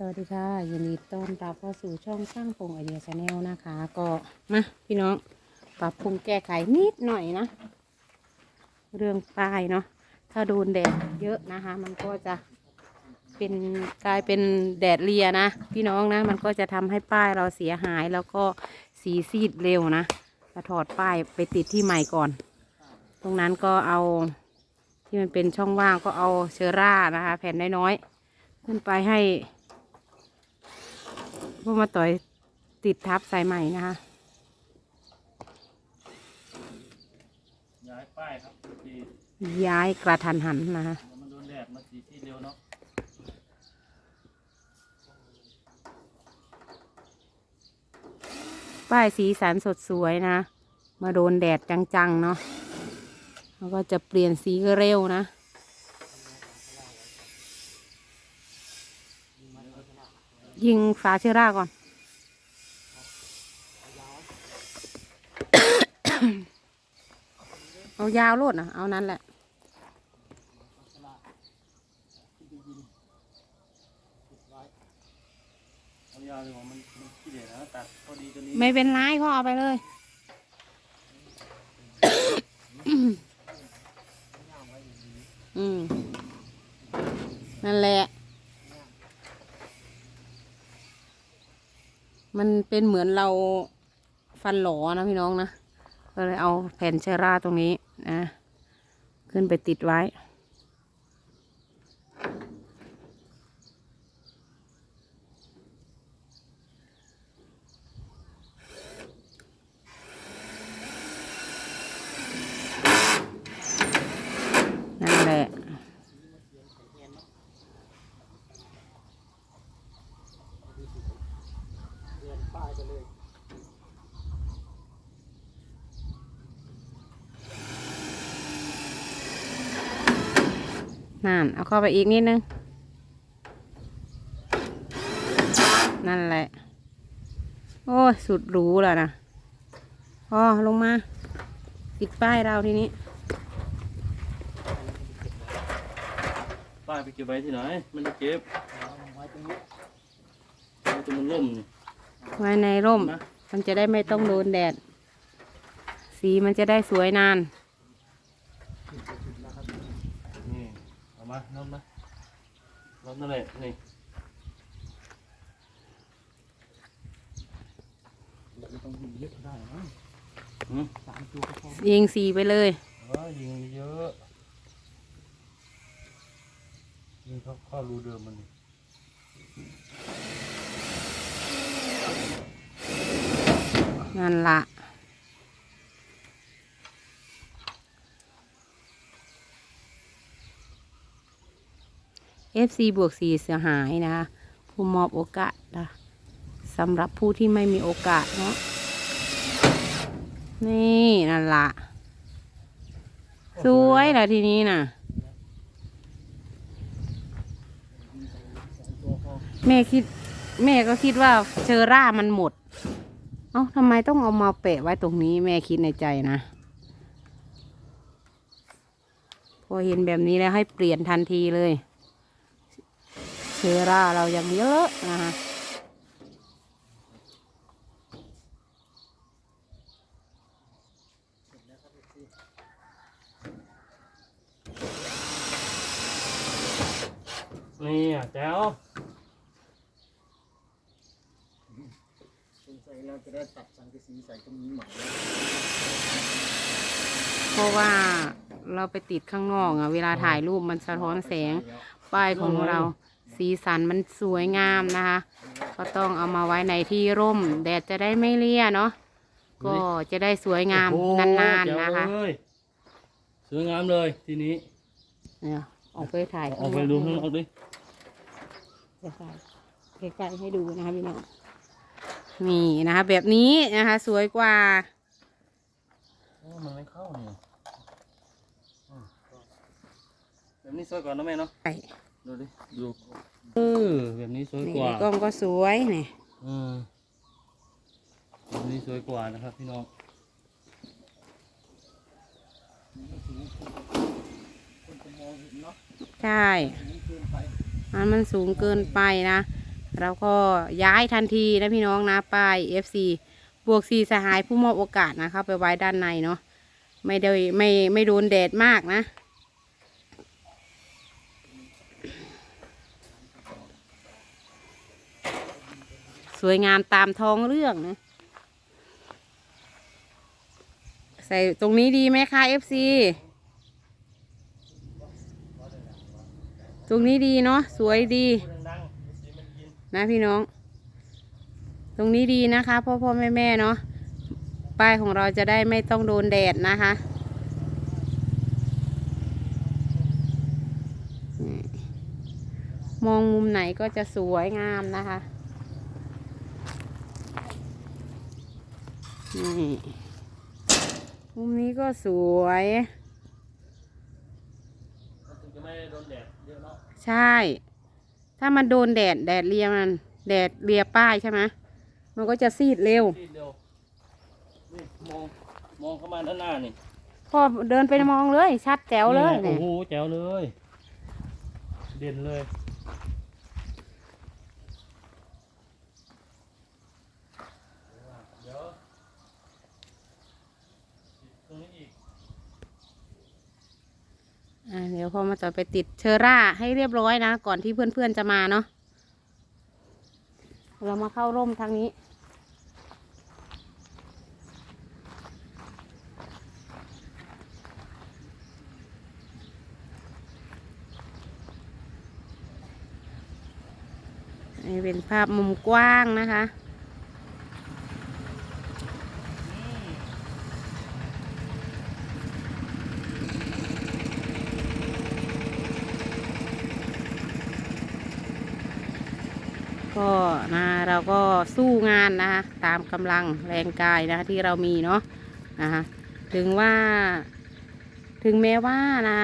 สวัสดีค่ะยินดีต้อนรับเข้าสู่ช่องสร้างพงไอเดียชาแนลนะคะ ก็มาพี่น้องปรับปรุงแก้ไขนิดหน่อยนะ เรื่องป้ายเนาะถ้าโดนแดดเยอะนะคะ มันก็จะเป็นกลายเป็นแดดเลียนะ พี่น้องนะ มันก็จะทำให้ป้ายเราเสียหายแล้วก็สีซีดเร็วนะจะถอดป้ายไปติดที่ใหม่ก่อน ตรงนั้นก็เอาที่มันเป็นช่องว่างก็เอาเชอร่านะคะ แผ่นน้อยๆขึ้นไปให้ พวกมาต่อยติดทับสายใหม่นะคะย้ายป้ายครับทีย้ายกระทันหันนะคะเดี๋ยวมันโดนแดดมาสีที่เร็วเนาะป้ายสีสันสดสวยนะ มาโดนแดดจังๆเนาะแล้วก็จะเปลี่ยนสีเร็วนะ ยิงฝาเชื้อราก่อน เอายาวโลดนะเอานั้นแหละไม่เป็นไรเขาเอาไปเลยอืมนั่นแหละ มันเป็นเหมือนเราฟันหลอนะพี่น้องนะ ก็เลยเอาแผ่นเชอร่าตรงนี้นะ ขึ้นไปติดไว้ นั่นแหละ นั่นเอาเข้าไปอีกนิดนึง นั่นแหละ โอ้ยสุดหรูแล้วนะพอลงมาติดป้ายเราทีนี้ ป้ายไปเก็บไว้ที่ไหนไม่ได้เก็บไว้ตรงนี้ไว้ตรงมันล่มนี่ไว้ในร่มนะมันจะได้ไม่ต้องโดนแดด สีมันจะได้สวยนานนี่ เอามาล่มนะล่มนั่นแหละนี่ต้องยิงเยอะได้นะหืมสามตัวก็พอยิงสีไปเลยเออยิงเยอะยิงเข้าเข้ารูเดิมมันนี่นั่นละ FC บวกสีเสียหายนะคะผู้มอบโอกาสนะสำหรับผู้ที่ไม่มีโอกาสเนาะนี่นั่นละสวยละทีนี้น่ะแม่คิด แม่ก็คิดว่าเชอร่ามันหมด เอ้าทำไมต้องเอามาแปะไว้ตรงนี้ แม่คิดในใจนะพอเห็นแบบนี้แล้วให้เปลี่ยนทันทีเลย เชอร่าเรายังเยอะนะคะนี่อะแจ๋วสงสัยเราจะได้ตัดสังกะสีใส่ตรงนี้ใหม่เพราะว่าเราไปติดข้างนอกอะเวลาถ่ายรูปมันสะท้อนแสงป้ายของเรา สีสันมันสวยงามนะคะ ก็ต้องเอามาไว้ในที่ร่ม แดดจะได้ไม่เลี่ยเนาะก็จะได้สวยงามโอ้โหนานแจ๋วๆนะคะเลยสวยงามเลยทีนี้เนี่ยออกไปถ่ายออกไปดูข้างนอกดิใกล้ๆให้ดูนะคะพี่น้องนี่นะคะ แบบนี้นะคะ สวยกว่า โอ้มันไม่เข้าเนี่ยอืมแบบนี้สวยกว่านะแม่เนาะใช่ ดูดิดูเออแบบนี้สวยนี่กว่าในกล้องก็สวยนี่อืมแบบนี้สวยกว่านะครับพี่น้อง ใช่เกินไปมันมันสูงเกินไปนะ เราก็ย้ายทันทีนะพี่น้องนะป้าย FC บวกสีสหายผู้มอบโอกาสนะเข้าไปไว้ด้านในเนาะไม่ได้ไม่ไม่โดนแดดมากนะ สวยงามตามท้องเรื่องนะใส่ตรงนี้ดีไหมคะ FC ตรงนี้ดีเนาะสวยดี นะพี่น้อง ตรงนี้ดีนะคะพ่อพ่อแม่แม่เนาะป้ายของเราจะได้ไม่ต้องโดนแดดนะคะมองมุมไหนก็จะสวยงามนะคะ นี่มุมนี้ก็สวยมันถึงจะไม่โดนแดดเยอะเนาะใช่ ถ้ามันโดนแดดแดดเลียมัน แดดเลียป้ายใช่ไหมมันก็จะซีดเร็วทีเดียวนี่มองมองเข้ามาด้านหน้านี่พอเดินไปมองเลย ชัดแจ๋วเลยนี่เนี่ไงยโอ้โหแจ๋วเลย เด่นเลยเดี๋ยวตรงนี้อีก อะ เดี๋ยวพอมาต่อไปติดเชอร่าให้เรียบร้อยนะ ก่อนที่เพื่อนๆจะมาเนาะเรามาเข้าร่มทางนี้ นี่เป็นภาพมุมกว้างนะคะ ก็นะเราก็สู้งานนะคะตามกำลังแรงกายนะคะที่เรามีเนาะนะคะถึงว่า ถึงแม้ว่านะ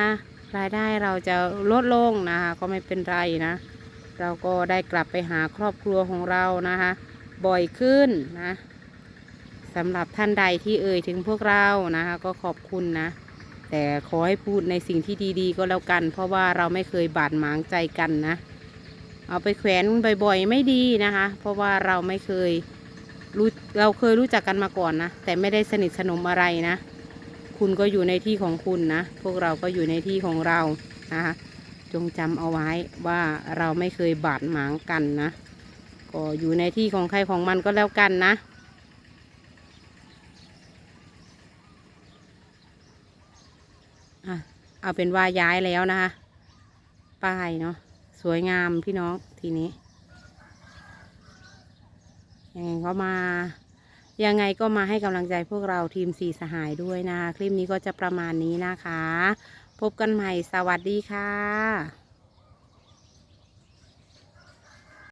รายได้เราจะลดลงนะคะก็ไม่เป็นไรนะ เราก็ได้กลับไปหาครอบครัวของเรานะคะ บ่อยขึ้นนะสำหรับท่านใดที่เอ่ยถึงพวกเรานะคะก็ขอบคุณนะ แต่ขอให้พูดในสิ่งที่ดีๆ ก็แล้วกัน เพราะว่าเราไม่เคยบาดหมางใจกันนะ เอาไปแขวนบ่อยๆไม่ดีนะคะ เพราะว่าเราไม่เคยรู้เราเคยรู้จักกันมาก่อนนะ แต่ไม่ได้สนิทสนมอะไรนะ คุณก็อยู่ในที่ของคุณนะ พวกเราก็อยู่ในที่ของเรานะคะจงจำเอาไว้ว่าเราไม่เคยบาดหมางกันนะ ก็อยู่ในที่ของใครของมันก็แล้วกันนะอะเอาเป็นว่าย้ายแล้วนะคะ ป้ายเนาะ สวยงามพี่น้องทีนี้ ยังไงก็มา ยังไงก็มาให้กำลังใจพวกเราทีมสีสหายด้วยนะคะ คลิปนี้ก็จะประมาณนี้นะคะ พบกันใหม่สวัสดีค่ะ